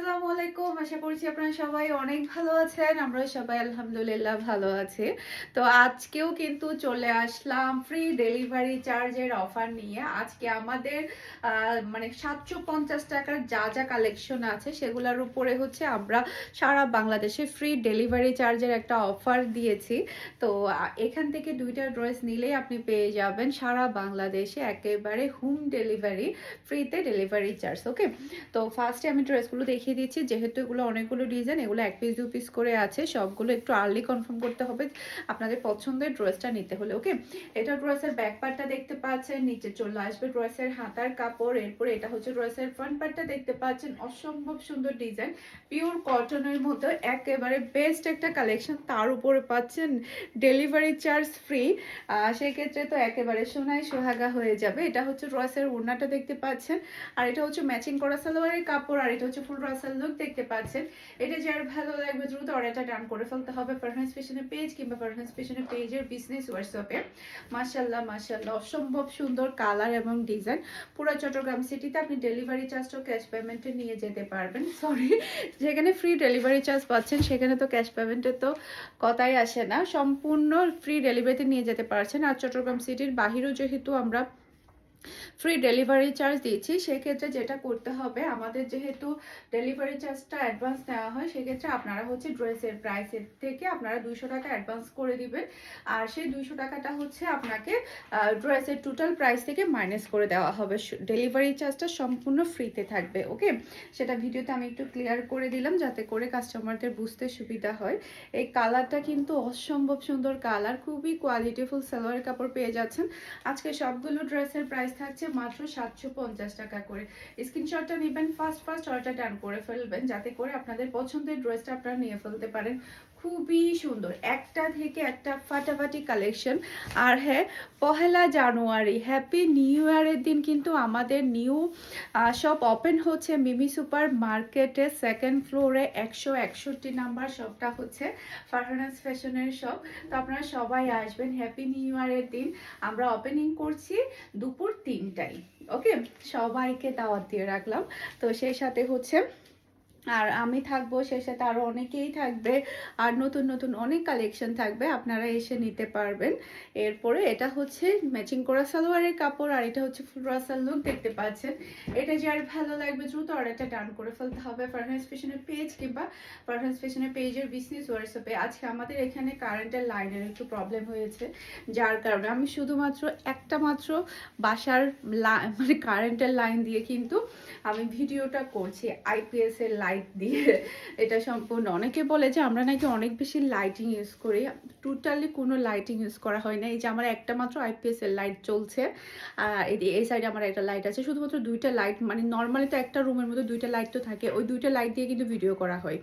আসসালামু আলাইকুম। আশা করছি আপনারা সবাই অনেক ভালো আছেন। আমরা সবাই আলহামদুলিল্লাহ ভালো আছি। তো আজকেও কিন্তু চলে আসলাম ফ্রি ডেলিভারি চার্জের অফার নিয়ে। আজকে আমাদের মানে সাতশো পঞ্চাশ টাকার যা যা কালেকশন আছে, সেগুলোর উপরে হচ্ছে আমরা সারা বাংলাদেশে ফ্রি ডেলিভারি চার্জের একটা অফার দিয়েছি। তো এখান থেকে দুইটা ড্রেস নিলেই আপনি পেয়ে যাবেন সারা বাংলাদেশে একেবারে হোম ডেলিভারি ফ্রিতে ডেলিভারি চার্জ ওকে তো ফার্স্টে আমি ড্রেসগুলো দেখিয়ে দিচ্ছি যেহেতু এগুলো অনেকগুলো ডিজাইন এগুলো এক পিস দু পিস করে আছে, সবগুলো একটু আর্লি কনফার্ম করতে হবে আপনাদের পছন্দের ড্রেসটা নিতে হলে ওকে এটা ড্রেসের ব্যাক পার্টটা দেখতে পাচ্ছেন, নিচে চলে আসবে ড্রেসের হাতার কাপড়, এরপরে এটা হচ্ছে ড্রেসের ফ্রন্ট পার্টটা দেখতে পাচ্ছেন, অসম্ভব সুন্দর ডিজাইন পিওর কটনের মধ্যে একেবারে বেস্ট একটা কালেকশন তার উপরে পাচ্ছেন ডেলিভারি চার্জ ফ্রি সেক্ষেত্রে তো একেবারে সোনায় সোহাগা হয়ে যাবে। এটা হচ্ছে ড্রেসের ওড়নাটা দেখতে পাচ্ছেন, আর এটা হচ্ছে ম্যাচিং করা সালোয়ারের কাপড়, আর এটা হচ্ছে ফুল রাসাল লুক দেখতে পাচ্ছেন। এটা যার ভালো লাগবে, দ্রুত অর্ডারটা ডান করে ফেলতে হবে পারফরমেন্স পেশনের পেজ কিংবা পারফরমেন্স পেশনের পেজের বিজনেস হোয়াটসঅ্যাপে মাশাল্লাহ মাশাল্লাহ অসম্ভব সুন্দর কালার এবং ডিজাইন পুরো চট্টগ্রাম সিটিতে আপনি ডেলিভারি চার্জটাও ক্যাশ পেমেন্টে নিয়ে যেতে পারবেন। সরি যেখানে ফ্রি ডেলিভারি চার্জ পাচ্ছেন, সেখানে তো ক্যাশ পেমেন্টের তো কথাই আসে না। সম্পূর্ণ ফ্রি ডেলিভারিতে নিয়ে যেতে পারছেন। আর চট্টগ্রাম সিটির বাহিরেও যেহেতু আমরা ফ্রি ডেলিভারি চার্জ দিচ্ছি। সেক্ষেত্রে যেটা করতে হবে, আমাদের যেহেতু ডেলিভারি চার্জটা অ্যাডভান্স নেওয়া হয়, সেক্ষেত্রে আপনারা হচ্ছে ড্রেসের প্রাইসের থেকে আপনারা দুইশো টাকা অ্যাডভান্স করে দিবেন। আর সেই দুইশো টাকাটা হচ্ছে আপনাকে ড্রেসের টোটাল প্রাইস থেকে মাইনাস করে দেওয়া হবে। ডেলিভারি চার্জটা সম্পূর্ণ ফ্রিতে থাকবে ওকে সেটা ভিডিওতে আমি একটু ক্লিয়ার করে দিলাম, যাতে করে কাস্টমারদের বুঝতে সুবিধা হয়। এই কালারটা কিন্তু অসম্ভব সুন্দর কালার খুবই কোয়ালিটিফুল সালোয়ার কাপড় পেয়ে যাচ্ছেন। আজকে সবগুলো ড্রেসের প্রাইস থাকছে মাত্র সাতশো পঞ্চাশ টাকা করে। স্ক্রিনশটটা নেবেন ফার্স্ট ফার্স্ট অর্ডার ডান করে ফেলবেন, যাতে করে আপনাদের পছন্দের ড্রেসটা আপনারা নিয়ে ফেলতে পারেন। খুবই সুন্দর। একটা থেকে একটা ফাটাফাটি কালেকশন আর হ্যাঁ পহেলা জানুয়ারি হ্যাপি নিউ ইয়ারের দিন কিন্তু আমাদের নিউ শপ ওপেন হচ্ছে মিমি সুপার মার্কেটে সেকেন্ড ফ্লোরে একশো একষট্টি নাম্বার শপটা হচ্ছে ফারহানাস ফ্যাশনের শপ তো আপনারা সবাই আসবেন হ্যাপি নিউ ইয়ারের দিন। আমরা ওপেনিং করছি দুপুর তিনটায়। ওকে সবাইকে দাওয়াত দিয়ে রাখলাম। তো সেই সাথে হচ্ছে আর আমি থাকব সেই সাথে আরও অনেকেই থাকবে, আর নতুন নতুন অনেক কালেকশন থাকবে, আপনারা এসে নিতে পারবেন। এরপরে এটা হচ্ছে ম্যাচিং করা সালোয়ারের কাপড়, আর এটা হচ্ছে ফুল রাসাল লুক দেখতে পাচ্ছেন। এটা যার ভালো লাগবে দ্রুত অর্ডারটা ডান করে ফেলতে হবে পারফরমেন্স ফ্যাশনের পেজ কিংবা পারফরমেন্স ফ্যাশনের পেজের বিজনেস হোয়াটসঅ্যাপে আজকে আমাদের এখানে কারেন্টের লাইনের একটু প্রবলেম হয়েছে, যার কারণে আমি শুধুমাত্র একটা মাত্র বাসার মানে কারেন্টের লাইন দিয়ে কিন্তু আমি ভিডিওটা করছি আইপিএস এর লাইট দিয়ে এটা সম্পূর্ণ। অনেকে বলে যে আমরা নাকি অনেক বেশি লাইটিং ইউজ করি। টোটালি কোনো লাইটিং ইউজ করা হয় না। এই যে আমার একটা মাত্র আইপিএস এর লাইট চলছে এই সাইডে আমার একটা লাইট আছে। শুধুমাত্র দুইটা লাইট মানে নর্মালি তো একটা রুমের মধ্যে দুইটা লাইট তো থাকে। ওই দুইটা লাইট দিয়ে কিন্তু ভিডিও করা হয়।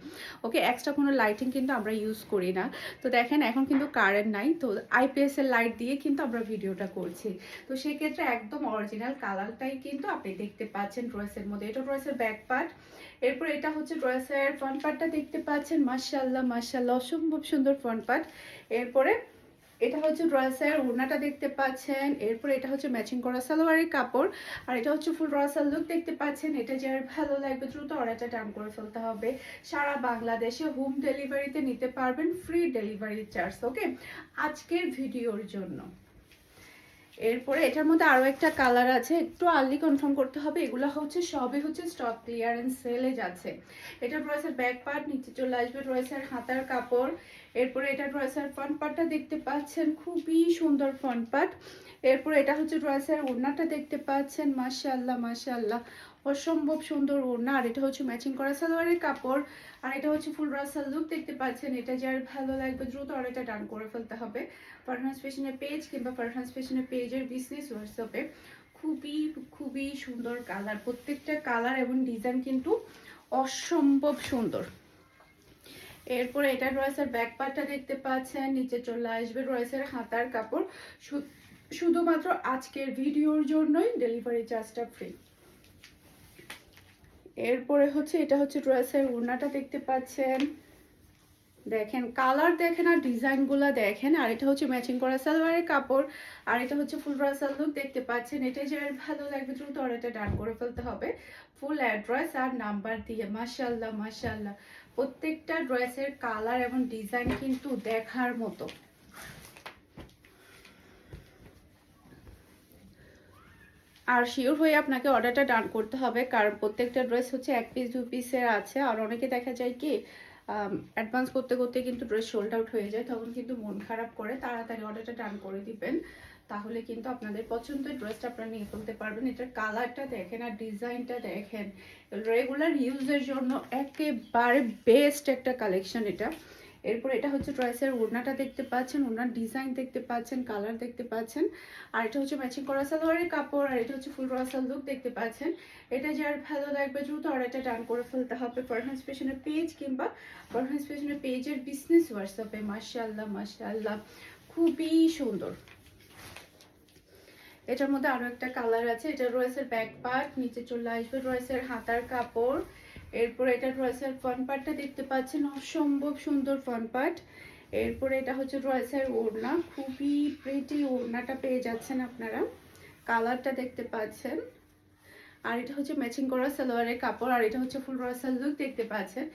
ওকে এক্সট্রা কোনো লাইটিং কিন্তু আমরা ইউজ করি না। তো দেখেন, এখন কিন্তু কারেন্ট নাই। তো আইপিএস এর লাইট দিয়ে কিন্তু আমরা ভিডিওটা করছি। তো সেক্ষেত্রে একদম অরিজিনাল কালারটাই কিন্তু আপনি দেখতে পাচ্ছেন ড্রেসের মধ্যে। এটা ড্রেসের ব্যাক পার্ট এরপর এটা হচ্ছে ড্রেসের ফ্রন্ট পার্টটা দেখতে পাচ্ছেন। মাশাল্লাহ মাশাল্লাহ অসম্ভব সুন্দর ফ্রন্ট পার্ট এরপরে এটা হচ্ছে ড্রেসের ওড়নাটা দেখতে পাচ্ছেন। এরপর এটা হচ্ছে ম্যাচিং করা সালোয়ারের কাপড়। আর এটা হচ্ছে ফুল রসাল লুক দেখতে পাচ্ছেন। এটা যার ভালো লাগবে, দ্রুত অর্ডারটা ডান করে ফেলতে হবে। সারা বাংলাদেশে হোম ডেলিভারিতে নিতে পারবেন ফ্রি ডেলিভারি চার্জ ওকে আজকের ভিডিওর জন্য। এরপরে এটার মধ্যে আরও একটা কালার আছে, একটু আর্লি কনফার্ম করতে হবে, এগুলো হচ্ছে সবই হচ্ছে স্টক ক্লিয়ারেন্স সেলে যাচ্ছে। এটা রয়েছে ব্যাক পার্ট নিচে চলে আসবে রয়েছে হাতার কাপড়, এরপরে এটা রয়েছে ফ্রন্ট পার্টটা দেখতে পাচ্ছেন, খুবই সুন্দর ফ্রন্ট পার্ট এরপরে এটা হচ্ছে রয়েছে ওড়নাটা দেখতে পাচ্ছেন, মাশাআল্লাহ মাশাআল্লাহ। অসম্ভব সুন্দর ওড়না, আর এটা হচ্ছে ম্যাচিং করা সালোয়ারের কাপড়, আর এটা হচ্ছে ফুল রাসাল লুক দেখতে পাচ্ছেন এটা যার ভালো লাগবে দ্রুত অর্ডারটা ডান করে ফেলতে হবে। পারফরমেন্স ফ্যাশনের পেজ কিংবা পারফরমেন্স ফ্যাশনের পেজের বিজনেস হোয়াটসঅ্যাপে খুবই খুবই সুন্দর কালার প্রত্যেকটা কালার এবং ডিজাইন কিন্তু অসম্ভব সুন্দর। এরপরে এটা রয়েসের ব্যাক পার্টটা দেখতে পাচ্ছেন, নিচে চলে আসবে রয়েসের হাতার কাপড় শুধুমাত্র আজকের ভিডিওর জন্যই ডেলিভারি চার্জটা ফ্রি এরপরে হচ্ছে, এটা হচ্ছে ড্রেসের ওড়নাটা দেখতে পাচ্ছেন। দেখেন, কালার দেখেন আর ডিজাইনগুলো দেখেন, আর এটা হচ্ছে ম্যাচিং করা সালোয়ারের কাপড়, আর এটা হচ্ছে ফুল রাসাল লুক দেখতে পাচ্ছেন। এটা যার ভালো লাগবে, দ্রুত অর্ডারটা ডান করে ফেলতে হবে। ফুল অ্যাড্রেস আর নাম্বার দিয়ে মাশাল্লাহ মাশাল্লাহ প্রত্যেকটা ড্রেসের কালার এবং ডিজাইন কিন্তু দেখার মতো। আর শিওর হয়ে আপনাকে অর্ডারটা ডান করতে হবে, কারণ প্রত্যেকটা ড্রেস হচ্ছে এক পিস দু পিসের আছে। আর অনেকে দেখা যায় কি অ্যাডভান্স করতে করতে কিন্তু ড্রেস সোল্ড আউট হয়ে যায়, তখন কিন্তু মন খারাপ করে। তাড়াতাড়ি অর্ডারটা ডান করে দিবেন, তাহলে কিন্তু আপনাদের পছন্দের ড্রেসটা আপনারা নিয়ে ফেলতে পারবেন। এটার কালারটা দেখেন আর ডিজাইনটা দেখেন। রেগুলার ইউজের জন্য একেবারে বেস্ট একটা কালেকশন এটা। এরপর এটা হচ্ছে ড্রেসের ওড়নাটা দেখতে পাচ্ছেন, ওড়নার ডিজাইন দেখতে পাচ্ছেন কালার দেখতে পাচ্ছেন। আর এটা হচ্ছে ম্যাচিং করা সালোয়ারের কাপড়, আর এটা হচ্ছে ফুল রাসাল লুক দেখতে পাচ্ছেন। এটা যার ভালো লাগবে দ্রুত অর্ডারটা ডান করে ফেলতে হবে পারফরমেন্স পেশনের পেজ কিংবা পারফরমেন্স পেশনের পেজের বিজনেস হোয়াটসঅ্যাপে মাশাল্লাহ মাশাল্লাহ খুবই সুন্দর। এটার মধ্যে আরও একটা কালার আছে, এটা রয়েছে ব্যাক পার্ট নিচে চলে আসবে রয়েছে হাতার কাপড়। এরপর এটা রয়েছে ফ্রন্ট পার্টটা দেখতে পাচ্ছেন, অসম্ভব সুন্দর ফ্রন্ট পার্ট এরপরে এটা হচ্ছে রয়েছে ওড়না, খুবই প্রিটি ওড়নাটা পেয়ে যাচ্ছেন আপনারা। কালারটা দেখতে পাচ্ছেন। আর এটা হচ্ছে ম্যাচিং করা সালোয়ারের কাপড়, আর এটা হচ্ছে ফুল রসাল লুক দেখতে পাচ্ছেন।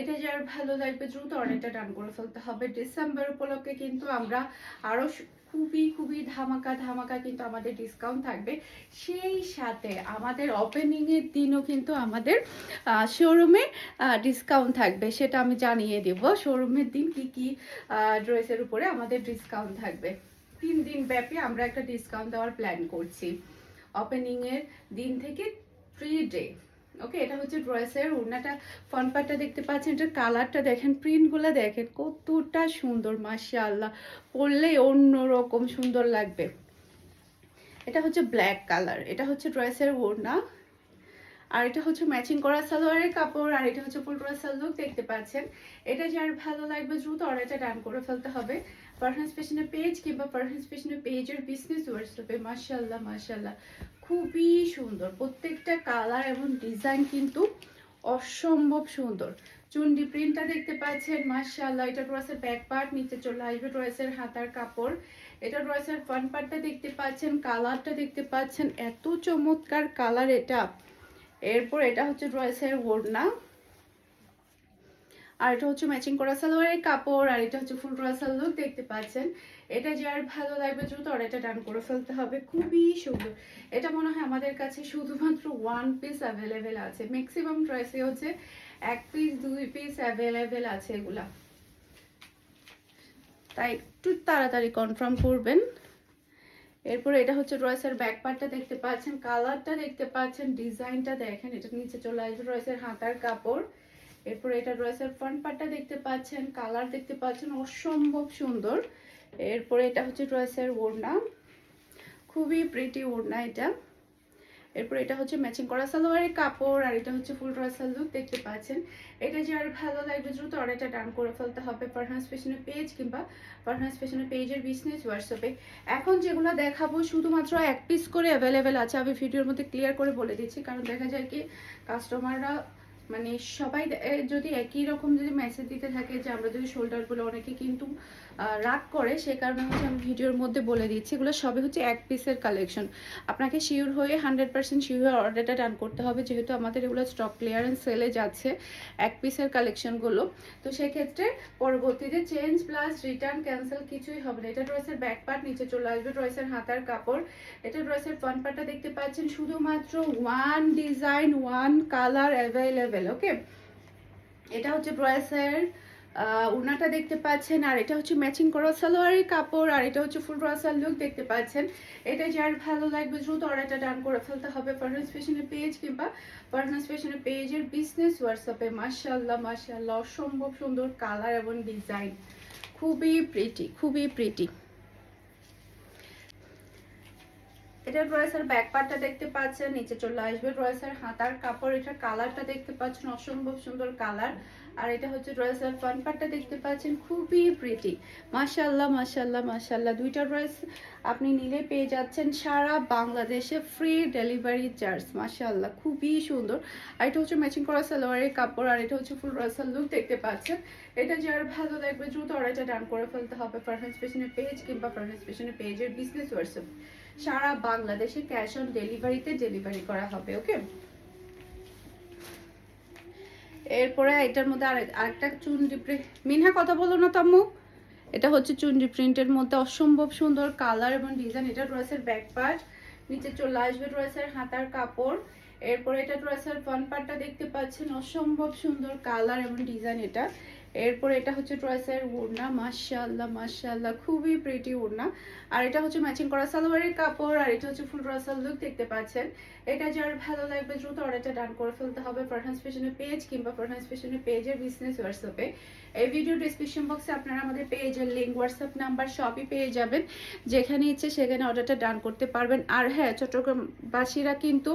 এটা যার ভালো লাগবে দ্রুত অনেকটা ডান করে ফেলতে হবে। ডিসেম্বর উপলক্ষে কিন্তু আমরা আরও খুবই খুবই ধামাকা ধামাকা কিন্তু আমাদের ডিসকাউন্ট থাকবে। সেই সাথে আমাদের ওপেনিং এর দিনও কিন্তু আমাদের শোরুমে ডিসকাউন্ট থাকবে। সেটা আমি জানিয়ে দেব। শোরুমের দিন কি কি ড্রেসের উপরে আমাদের ডিসকাউন্ট থাকবে। তিন দিন ব্যাপী আমরা একটা ডিসকাউন্ট দেওয়ার প্ল্যান করছি। ওপেনিং এর দিন থেকে থ্রি ডে ওকে এটা হচ্ছে ড্রেসের ওড়নাটা ফ্রন্ট পার্টটা দেখতে পাচ্ছেন, এটার কালারটা দেখেন প্রিন্টগুলো দেখেন, কতটা সুন্দর, মাশাআল্লাহ। পরলে অন্যরকম সুন্দর লাগবে। এটা হচ্ছে ব্ল্যাক কালার এটা হচ্ছে ড্রেসের ওড়না আর এটা হচ্ছে ম্যাচিং করা সালোয়ারের কাপড়, আর এটা হচ্ছে ড্রেসার লুক দেখতে পাচ্ছেন। এটা যার ভালো লাগবে দ্রুত অর্ডারটা ডান করে ফেলতে হবে। পারহান্স পেশনের পেজ কিংবা পারফেন্স পেশনের পেজের বিজনেস হোয়াটসঅ্যাপে মাশাল্লাহ মাশাল্লাহ খুবই সুন্দর। প্রত্যেকটা কালার এবং ডিজাইন কিন্তু অসম্ভব সুন্দর। চুন্ডি প্রিন্টটা দেখতে পাচ্ছেন, মাশাআল্লাহ, এটা ড্রেসের ব্যাক পার্ট নিচে চলে আসবে ড্রেসের হাতার কাপড়। এটা ড্রেসের ফ্রন্ট পার্টটা দেখতে পাচ্ছেন কালারটা দেখতে পাচ্ছেন, এত চমৎকার কালার এটা। এরপর এটা হচ্ছে ড্রেসের ওড়না। আর এটা হচ্ছে ম্যাচিং করা সালোয়ারের কাপড়, আর এটা হচ্ছে ফুল রাসাল লুক দেখতে পাচ্ছেন। এটা যার ভালো লাগবে দ্রুত এটা ডান করে ফেলতে হবে, খুবই সুন্দর। এটা মনে হয় আমাদের কাছে শুধুমাত্র ওয়ান পিস অ্যাভেলেবেল আছে। ম্যাক্সিমাম ড্রেসে হচ্ছে এক পিস দুই পিস অ্যাভেলেবেল আছে এগুলা। তাই একটু তাড়াতাড়ি কনফার্ম করবেন। এরপরে এটা হচ্ছে ড্রেসের ব্যাক পার্টটা দেখতে পাচ্ছেন কালারটা দেখতে পাচ্ছেন ডিজাইনটা দেখেন, এটা নিচে চলে আসবে ড্রেসের হাতার কাপড়। এরপরে এটা ড্রেসের ফ্রন্ট পার্টটা দেখতে পাচ্ছেন কালার দেখতে পাচ্ছেন, অসম্ভব সুন্দর। এরপরে এটা হচ্ছে ড্রেসের ওড়না। খুবই প্রিটি ওড়না এটা। এরপর এটা হচ্ছে ম্যাচিং করা সালোয়ারের কাপড়, আর এটা হচ্ছে ফুল ড্রেসাল লুক দেখতে পাচ্ছেন। এটা যে আর ভালো লাগবে দ্রুত অর্ডারটা ডান করে ফেলতে হবে পারহান্স ফ্যাশনের পেজ কিংবা পারহান্স ফ্যাশনের পেজের বিজনেস হোয়াটসঅ্যাপে এখন যেগুলো দেখাবো শুধুমাত্র এক পিস করে অ্যাভেলেবেল আছে, আমি ভিডিওর মধ্যে ক্লিয়ার করে বলে দিচ্ছি। কারণ দেখা যায় কি কাস্টমাররা মানে সবাই যদি একই রকম যদি মেসেজ দিতে থাকে যে আমরা যদি শোল্ডার বলে অনেকে কিন্তু রাগ করে, সে কারণে হচ্ছে আমি ভিডিওর মধ্যে বলে দিচ্ছি। এগুলো সবই হচ্ছে এক পিসের কালেকশন আপনাকে শিওর হয়ে হান্ড্রেড পার্সেন্ট শিওর হয়ে অর্ডারটা ডান করতে হবে, যেহেতু আমাদের এগুলো স্টক ক্লিয়ারেন্স সেলে যাচ্ছে এক পিসের কালেকশনগুলো তো সেক্ষেত্রে পরবর্তীতে চেঞ্জ প্লাস রিটার্ন ক্যান্সেল কিছুই হবে না। এটা ড্রেসের ব্যাক পার্ট নিচে চলে আসবে ড্রেসের হাতার কাপড়। এটা ড্রেসের ফ্রন্ট পার্টটা দেখতে পাচ্ছেন, শুধুমাত্র one design one colour available okay? এটা হচ্ছে ড্রেসের উনাটা দেখতে পাচ্ছেন, আর এটা হচ্ছে ম্যাচিং করা সালোয়ারের কাপড়, আর এটা হচ্ছে ফুল রাসাল লুক দেখতে পাচ্ছেন। এটা যার ভালো লাগবে, দ্রুত অর্ডারটা ডান করে ফেলতে হবে পার্টনার্স ফ্যাশনের পেজ কিংবা পার্টনার্স ফ্যাশনের পেজের বিজনেস হোয়াটসঅ্যাপে মাশাল্লাহ মাশাল্লাহ অসম্ভব সুন্দর কালার এবং ডিজাইন খুবই প্রিটি খুবই প্রিটি এটা ড্রেসের ব্যাক পার্টটা দেখতে পাচ্ছেন, নিচে চলে আসবে ড্রেসের হাতার কাপড় এটা কালারটা দেখতে পাচ্ছেন, অসম্ভব সুন্দর কালার আর এটা হচ্ছে ড্রেসের ফ্রন্ট পার্টটা দেখতে পাচ্ছেন, খুবই প্রিটি মাশাল্লাহ মাশাল্লাহ মাশাল্লাহ দুইটা ড্রেস আপনি নিলে পেয়ে যাচ্ছেন সারা বাংলাদেশে ফ্রি ডেলিভারি চার্জ মাশাল্লাহ খুবই সুন্দর। আর এটা হচ্ছে ম্যাচিং করা সালোয়ারের কাপড়, আর এটা হচ্ছে ফুল রসাল লুক দেখতে পাচ্ছেন। এটা যার ভালো লাগবে, দ্রুত অর্ডারটা ডান করে ফেলতে হবে। পারফেন্স পেশনের পেজ কিংবা পারফেন্স পেশনের পেজের বিজনেস হোয়াটসঅ্যাপ সারা বাংলাদেশে ক্যাশ অন ডেলিভারিতে ডেলিভারি করা হবে, ওকে? এরপরে এটার মধ্যে আর, আরেকটা চুনরি প্রিন্ট মিনহা, কথা বলো না তাম্মু এটা হচ্ছে চুনরি প্রিন্টের মধ্যে অসম্ভব সুন্দর কালার এবং ডিজাইন এটা ড্রেসের ব্যাক পার্ট নিচে চলে আসবে ড্রেসের হাতার কাপড়। এরপরে এটা ড্রেসের ফ্রন্ট পার্টটা দেখতে পাচ্ছেন, অসম্ভব সুন্দর কালার এবং ডিজাইন এটা। এরপরে এটা হচ্ছে ড্রেসের ওড়না, মাশাআল্লাহ মাশাআল্লাহ, খুবই প্রিটি ওড়না। আর এটা হচ্ছে ম্যাচিং করা সালোয়ারের কাপড়, আর এটা হচ্ছে ফুল রসাল লুক দেখতে পাচ্ছেন। এটা যার ভালো লাগবে দ্রুত অর্ডারটা ডান করে ফেলতে হবে পারহান্স ফ্যাশনের পেজ কিংবা পারহান্স ফ্যাশনের পেজের বিজনেস হোয়াটসঅ্যাপে এই ভিডিও ডিসক্রিপশন বক্সে আপনারা আমাদের পেজের লিঙ্ক হোয়াটসঅ্যাপ নাম্বার সবই পেয়ে যাবেন। যেখানে ইচ্ছে সেখানে অর্ডারটা ডান করতে পারবেন। আর হ্যাঁ চট্টগ্রামবাসীরা কিন্তু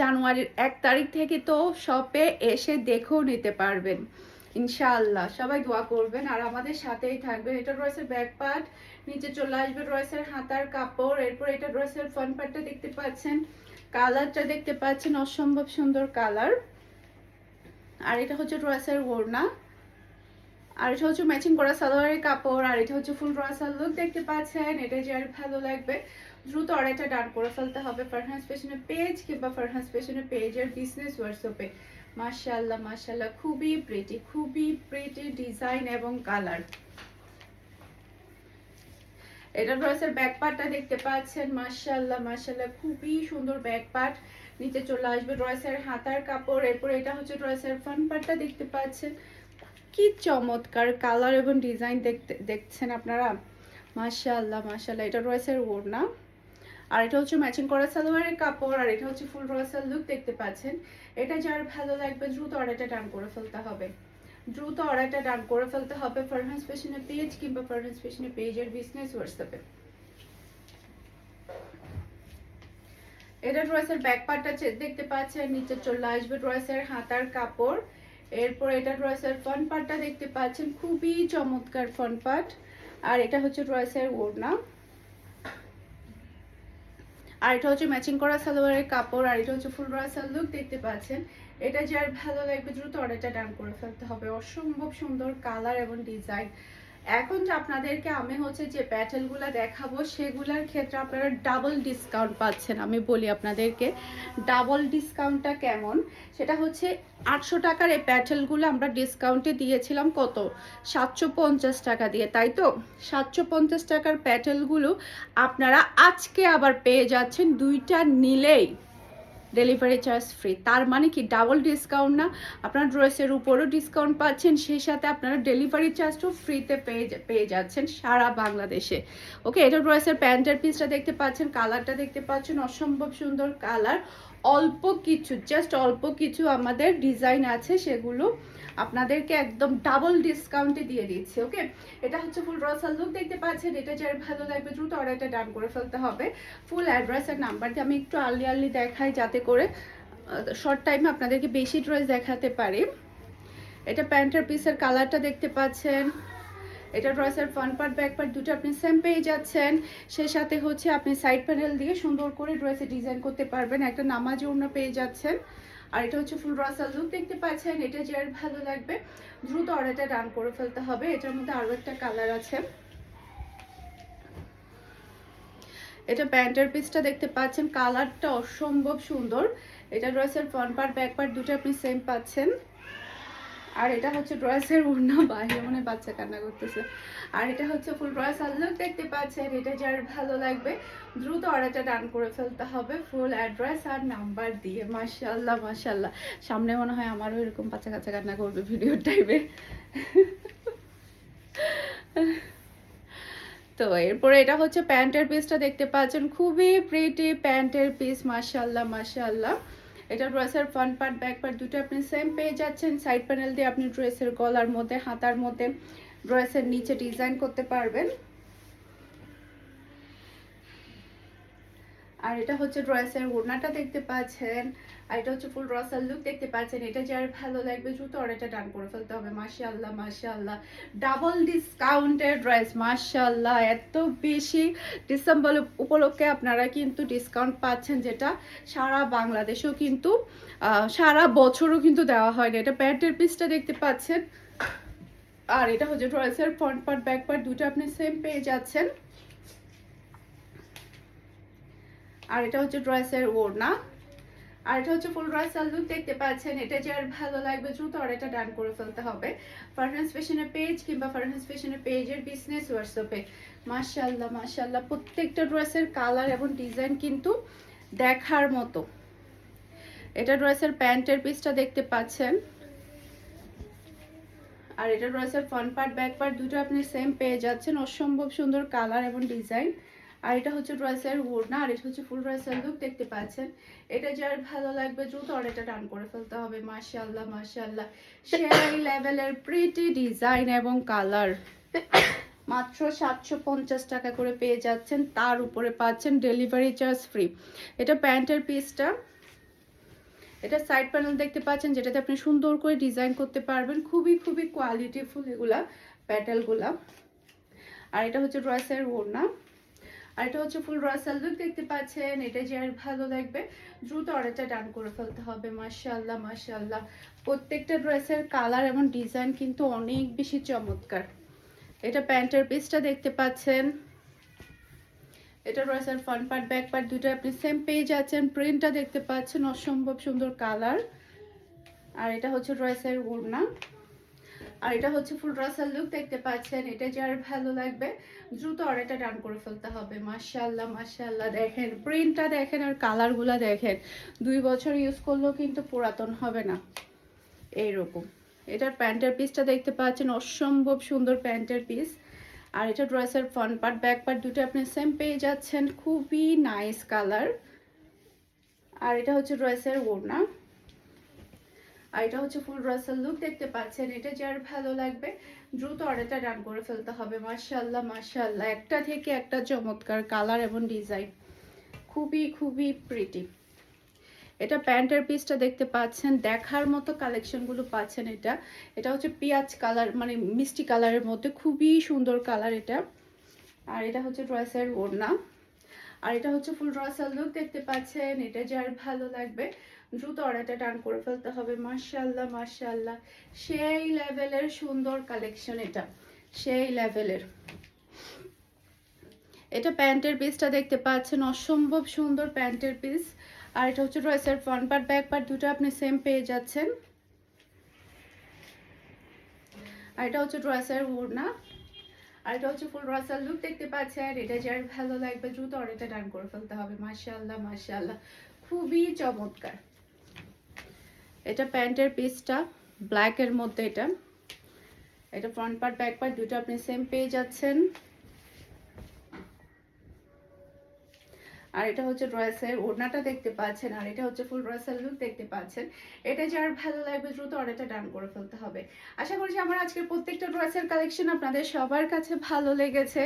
জানুয়ারির এক তারিখ থেকে তো শপে এসে দেখেও নিতে পারবেন। ইনশাআল্লাহ, সবাই দোয়া করবেন। আর আমাদের সাথেই থাকবেন। এটা রয়েছে ব্যাক পার্ট নিচে চলে আসবে ড্রেসের হাতার কাপড়। এরপর এটা ড্রেসের ফ্রন্ট পার্টটা দেখতে পাচ্ছেন। কালারটা দেখতে পাচ্ছেন, অসম্ভব সুন্দর কালার আর এটা হচ্ছে ড্রেসের ওড়না। আর এটা হচ্ছে ম্যাচিং করা সালোয়ারের কাপড়। আর এটা হচ্ছে ফুল ড্রেসার লুক দেখতে পাচ্ছেন। এটা যার ভালো লাগবে। দ্রুত অর্ডারটা ডান করে ফেলতে হবে ফারহান্স পেশনের পেজ কিংবা ফারহান্স পেশনের পেজের বিজনেস হোয়াটসঅ্যাপে মাশাআল্লাহ মাশাআল্লাহ। খুবই প্রিটি খুবই প্রিটি ডিজাইন এবং কালার এটা ড্রেসের ব্যাক পার্টটা দেখতে পাচ্ছেন। মাশাআল্লাহ মাশাআল্লাহ। খুবই সুন্দর ব্যাক পার্ট নিচে চলে আসবে ড্রেসের হাতার কাপড়। এরপর এটা হচ্ছে ড্রেসের ফ্রন্ট পার্টটা দেখতে পাচ্ছেন। কি চমৎকার কালার এবং ডিজাইন দেখতে, দেখছেন আপনারা? মাশাআল্লাহ মাশাআল্লাহ। এটা ড্রেসের ওড়না। আর এটা হচ্ছে ম্যাচিং করা সালোয়ারের কাপড়, আর এটা হচ্ছে ফুল রসাল লুক দেখতে পাচ্ছেন। এটা যার ভালো লাগবে, দ্রুত অর্ডারটা ডান করে ফেলতে হবে। দ্রুত অর্ডারটা ডান করে ফেলতে হবে ফারহান্স ফ্যাশনের পেজ কিংবা ফারহান্স ফ্যাশনের পেজের বিজনেস হোয়াটসঅ্যাপে এটা ব্যাক পার্টটা দেখতে পাচ্ছেন, নিচে চলে আসবে ড্রেসের হাতার কাপড়। এরপর এটা ড্রেসের ফ্রন্ট পার্টটা দেখতে পাচ্ছেন, খুবই চমৎকার ফ্রন্ট পার্ট আর এটা হচ্ছে ড্রেসের ওড়না। আর এটা হচ্ছে ম্যাচিং করা সালোয়ারের কাপড়, আর এটা হচ্ছে ফুল রাসাল লুক দেখতে পাচ্ছেন। এটা যার ভালো লাগবে দ্রুত অর্ডারটা ডান করে ফেলতে হবে। অসম্ভব সুন্দর কালার এবং ডিজাইন এখন যে আপনাদেরকে আমি হচ্ছে যে প্যাটেলগুলো দেখাবো, সেগুলোর ক্ষেত্রে আপনারা ডাবল ডিসকাউন্ট পাচ্ছেন। আমি বলি আপনাদেরকে ডাবল ডিসকাউন্টটা কেমন? সেটা হচ্ছে আটশো টাকার এই প্যাটেলগুলো আমরা ডিসকাউন্টে দিয়েছিলাম কত? সাতশো পঞ্চাশ টাকা দিয়ে, তাই তো? সাতশো পঞ্চাশ টাকার প্যাটেলগুলো আপনারা আজকে আবার পেয়ে যাচ্ছেন দুইটা নিলেই। Delivery charge free. তার মানে কি ডাবল ডিসকাউন্ট না? আপনার ড্রেসের উপরও ডিসকাউন্ট পাচ্ছেন, সেই সাথে আপনারা ডেলিভারি চার্জটাও ফ্রিতে পেয়ে পেয়ে যাচ্ছেন সারা বাংলাদেশে। ওকে এটা ড্রেসের প্যান্টের পিসটা দেখতে পাচ্ছেন কালারটা দেখতে পাচ্ছেন, অসম্ভব সুন্দর কালার অল্প কিছু জাস্ট অল্প কিছু আমাদের ডিজাইন আছে, সেগুলো আপনাদেরকে একদম ডাবল ডিসকাউন্টে দিয়ে দিচ্ছি ওকে এটা হচ্ছে ফুল রসাল লুক দেখতে পাচ্ছেন? এটা যার ভালো লাগবে, দ্রুত অর্ডারটা ডান করে ফেলতে হবে। ফুল অ্যাড্রেস আর নাম্বার দিয়ে আমি একটু আর্লি আর্লি দেখাই, যাতে করে শর্ট টাইমে আপনাদেরকে বেশি ড্রেস দেখাতে পারি। এটা প্যান্টের পিসের কালারটা দেখতে পাচ্ছেন। এটা ড্রেসের ফ্রন্ট পার্ট ব্যাক পার্ট দুটো আপনি সেম পেয়ে যাচ্ছেন সেই সাথে হচ্ছে আপনি সাইড প্যানেল দিয়ে সুন্দর করে ড্রেসে ডিজাইন করতে পারবেন। একটা নামাজ অন্য পেয়ে যাচ্ছেন আর এটা হচ্ছে ফুল রসা লুক দেখতে পাচ্ছেন, এটা যার ভালো লাগবে। দ্রুত অর্ডারটা ডান করে ফেলতে হবে। এটার মধ্যে আরও একটা কালার আছে। এটা প্যান্টের পিসটা দেখতে পাচ্ছেন। কালারটা অসম্ভব সুন্দর। এটা রয়েছে ফ্রন্ট পার্ট, ব্যাক পার্ট দুটো আপনি সেম পাচ্ছেন। আর এটা হচ্ছে ড্রেসের উড়না, বাইরে মনে বাচ্চা কান্না করতেছে। আর এটা হচ্ছে ফুল ড্রেস আল্লাহ দেখতে পাচ্ছেন, এটা যার ভালো লাগবে, দ্রুত অর্ডারটা ডান করে ফেলতে হবে ফুল অ্যাড্রেস আর নাম্বার দিয়ে মাশাল্লাহ মাশাল্লাহ সামনে মনে হয় আমারও এরকম বাচ্চা কাচ্চা কান্না করবে ভিডিও টাইপে তো এরপরে এটা হচ্ছে প্যান্টের পিসটা দেখতে পাচ্ছেন, খুবই প্রিটি প্যান্টের পিস মাশাল্লাহ মাশাল্লাহ এটা ড্রেসের ফ্রন্ট পার্ট ব্যাক পার্ট দুটো আপনি সেম পেয়ে যাচ্ছেন। সাইড প্যানেল দিয়ে আপনি ড্রেসের গলার মধ্যে, হাতার মধ্যে ড্রেসের নিচে ডিজাইন করতে পারবেন। আর এটা হচ্ছে ড্রেসের ওড়নাটা দেখতে পাচ্ছেন। আর এটা হচ্ছে ফুল রসাল লুক দেখতে পাচ্ছেন। এটা যার ভালো লাগবে জুতো, আর এটা ডান করে ফেলতে হবে। মাশাআল্লাহ মাশাআল্লাহ। ডাবল ডিসকাউন্টের ড্রেস মাশাআল্লাহ। এত বেশি ডিসেম্বর উপলক্ষে আপনারা কিন্তু ডিসকাউন্ট পাচ্ছেন, যেটা সারা বাংলাদেশেও কিন্তু সারা বছরও কিন্তু দেওয়া হয় না। এটা প্যান্টের পিসটা দেখতে পাচ্ছেন। আর এটা হচ্ছে ড্রেসের ফ্রন্ট পার্ট ব্যাক পার্ট দুটো আপনি সেম পেয়ে যাচ্ছেন। আর এটা হচ্ছে ড্রেসের ওড়না। আর এটা হচ্ছে ফুল ড্রেস লুক দেখতে পাচ্ছেন, এটা যার ভালো লাগবে দ্রুত আর এটা ডান করে ফেলতে হবে। ফারহান্স ফ্যাশনের পেজ কিংবা ফারহান্স ফ্যাশনের পেজের বিজনেস হোয়াটসঅ্যাপে মাশাল্লাহ মাশাল্লাহ প্রত্যেকটা ড্রেসের কালার এবং ডিজাইন কিন্তু দেখার মতো। এটা ড্রেসের প্যান্টের পিসটা দেখতে পাচ্ছেন। আর এটা ড্রেসের ফ্রন্ট পার্ট ব্যাক পার্ট দুটো আপনি সেম পেয়ে যাচ্ছেন। অসম্ভব সুন্দর কালার এবং ডিজাইন আর এটা হচ্ছে ড্রেসের ওড়না আর এটা হচ্ছে ফুল ড্রেসের লুক দেখতে পাচ্ছেন। এটা যার ভালো লাগবে দ্রুত এটা টান করে ফেলতে হবে, মাশাআল্লাহ মাশাআল্লাহ। সেই লেভেলের প্রিটি ডিজাইন এবং কালার মাত্র সাতশো পঞ্চাশ টাকা করে পেয়ে যাচ্ছেন, তার উপরে পাচ্ছেন ডেলিভারি চার্জ ফ্রি এটা প্যান্টের পিসটা এটা সাইড প্যানেল দেখতে পাচ্ছেন, যেটাতে আপনি সুন্দর করে ডিজাইন করতে পারবেন, খুবই খুবই কোয়ালিটিফুল এগুলা প্যাটেলগুলা আর এটা হচ্ছে ড্রেসের ওড়না আর এটা হচ্ছে ফুল রসাল লুক দেখতে পাচ্ছেন এটা যার ভালো লাগবে। দ্রুত অর্ডারটা ডান করে ফেলতে হবে, মাশাআল্লাহ মাশাআল্লাহ। প্রত্যেকটা ড্রেসের কালার এবং ডিজাইন কিন্তু অনেক বেশি চমৎকার। এটা প্যান্টের পিসটা দেখতে পাচ্ছেন। এটা ড্রেসের ফ্রন্ট পার্ট ব্যাক পার্ট দুটো আপনি সেম পেয়ে যাচ্ছেন প্রিন্টটা দেখতে পাচ্ছেন, অসম্ভব সুন্দর কালার। আর এটা হচ্ছে ড্রেসের ওড়না। আর এটা হচ্ছে ফুল ড্রেসের লুক দেখতে পাচ্ছেন, এটা যার ভালো লাগবে, দ্রুত অর্ডারটা ডান করে ফেলতে হবে। মাশাআল্লাহ মাশাআল্লাহ, দেখেন প্রিন্টটা দেখেন আর কালারগুলো দেখেন। দুই বছর ইউজ করলেও কিন্তু পুরাতন হবে না। এইরকম। এটার প্যান্টের পিসটা দেখতে পাচ্ছেন, অসম্ভব সুন্দর প্যান্টের পিস আর এটা ড্রেসের ফ্রন্ট পার্ট ব্যাক পার্ট দুটো আপনি সেম পেয়ে যাচ্ছেন, খুবই নাইস কালার আর এটা হচ্ছে ড্রেসের ওড়না। আর এটা হচ্ছে ফুল ড্রেসের লুক দেখতে পাচ্ছেন এটা যার ভালো লাগবে। দ্রুত অর্ডারটা রান করে ফেলতে হবে, মাশাআল্লাহ মাশাআল্লাহ। একটা থেকে একটা চমৎকার কালার এবং ডিজাইন খুবই খুবই প্রিটি এটা প্যান্টের পিসটা দেখতে পাচ্ছেন, দেখার মতো কালেকশনগুলো পাচ্ছেন এটা। এটা হচ্ছে পেঁয়াজ কালার মানে মিষ্টি কালারের মধ্যে। খুবই সুন্দর কালার এটা। আর এটা হচ্ছে ড্রেসের ওড়না। আর এটা হচ্ছে ফুল ড্রেসের লুক দেখতে পাচ্ছেন, এটা যার ভালো লাগবে। দ্রুত অর্ডারটা টান করে ফেলতে হবে। মাশাআল্লাহ মাশাআল্লাহ। সেই লেভেলের সুন্দর কালেকশন এটা। সেই লেভেলের। এটা প্যান্টের পিসটা দেখতে পাচ্ছেন, অসম্ভব সুন্দর প্যান্টের পিস আর এটা হচ্ছে ড্রেসের ফ্রন্ট পার্ট ব্যাক পার্ট দুটো আপনি সেম পেয়ে যাচ্ছেন। আর এটা হচ্ছে ড্রেসের ওড়না। আর এটা হচ্ছে ফুল ড্রেসের লুক দেখতে পাচ্ছেন। এটা যার ভালো লাগবে, দ্রুত অর্ডারটা ডান করে ফেলতে হবে। মাশাআল্লাহ মাশাআল্লাহ। খুবই চমৎকার। এটা প্যান্টের পিসটা ব্ল্যাকের মধ্যে এটা। এটা ফ্রন্ট পার্ট ব্যাক পার্ট দুটো আপনি সেম পেয়ে যাচ্ছেন। আর এটা হচ্ছে ড্রেসের ওড়নাটা দেখতে পাচ্ছেন, আর এটা হচ্ছে ফুল ড্রেসের লুক দেখতে পাচ্ছেন। এটা যার ভালো লাগবে দ্রুত অর্ডারটা ডান করে ফেলতে হবে। আশা করছি আমার আজকের প্রত্যেকটা ড্রেসের কালেকশন আপনাদের সবার কাছে ভালো লেগেছে।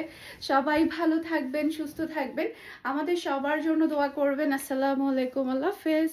সবাই ভালো থাকবেন, সুস্থ থাকবেন। আমাদের সবার জন্য দোয়া করবেন। আসসালামু আলাইকুম, আল্লাহ হাফেজ।